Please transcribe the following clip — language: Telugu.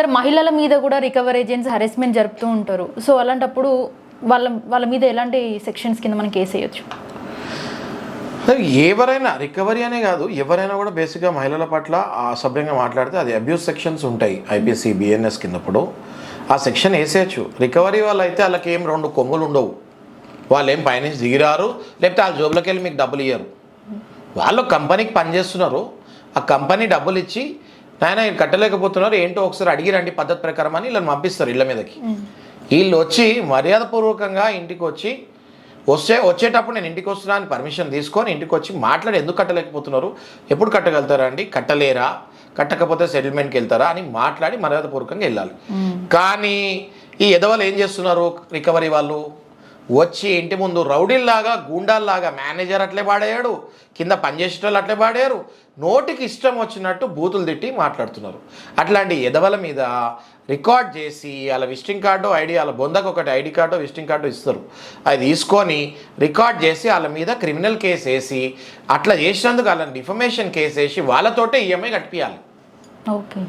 సార్ మహిళల మీద కూడా రికవర్ ఏజెంట్స్ హెరాస్మెంట్ జరుపుతూ ఉంటారు. సో అలాంటప్పుడు వాళ్ళ వాళ్ళ మీద ఎలాంటి సెక్షన్స్ కింద మనం కేసు వేయొచ్చు? ఎవరైనా రికవరీ అనే కాదు ఎవరైనా కూడా బేసిక్గా మహిళల పట్ల అసభ్యంగా మాట్లాడితే అది అబ్యూస్ సెక్షన్స్ ఉంటాయి ఐపీసీ బిఎన్ఎస్ కిందప్పుడు. ఆ సెక్షన్ వేసేయచ్చు. రికవరీ వాళ్ళు అయితే వాళ్ళకి ఏం రెండు కొమ్ములు ఉండవు. వాళ్ళు ఏం పైనుంచి దిగిరారు లేకపోతే వాళ్ళ జోబులోకి వెళ్ళి మీకు డబ్బులు ఇయ్యరు. వాళ్ళు కంపెనీకి పనిచేస్తున్నారు. ఆ కంపెనీ డబ్బులు ఇచ్చి నాయన ఈయన కట్టలేకపోతున్నారు. ఏంటో ఒకసారి అడిగిరండి పద్ధతి ప్రకారం అని వీళ్ళని పంపిస్తారు ఇళ్ళ మీదకి. వీళ్ళు వచ్చి మర్యాదపూర్వకంగా ఇంటికి వచ్చి వస్తే వచ్చేటప్పుడు నేను ఇంటికి వస్తున్నా అని పర్మిషన్ తీసుకొని ఇంటికి వచ్చి మాట్లాడి ఎందుకు కట్టలేకపోతున్నారు? ఎప్పుడు కట్టగలుగుతారా అండి? కట్టలేరా? కట్టకపోతే సెటిల్మెంట్కి వెళ్తారా అని మాట్లాడి మర్యాదపూర్వకంగా వెళ్ళాలి. కానీ ఈ ఎదవలు ఏం చేస్తున్నారు? రికవరీ వాళ్ళు? వచ్చి ఇంటి ముందు రౌడీల్లాగా గూండాల్లాగా మేనేజర్ అట్లే పాడేయాడు కింద పనిచేసేటోళ్ళు అట్లే పాడారు నోటికి ఇష్టం వచ్చినట్టు బూతులు తిట్టి మాట్లాడుతున్నారు. అట్లాంటి ఎదవల మీద రికార్డ్ చేసి వాళ్ళ విజిటింగ్ కార్డు ఐడి వాళ్ళ బొందకు ఒకటి ఐడి కార్డు విజిటింగ్ కార్డు ఇస్తారు. అది తీసుకొని రికార్డ్ చేసి వాళ్ళ మీద క్రిమినల్ కేసు వేసి అట్లా చేసినందుకు వాళ్ళని డిఫమేషన్ కేసు వేసి వాళ్ళతోటే ఈఎంఐ కట్టియాలి ఓకే.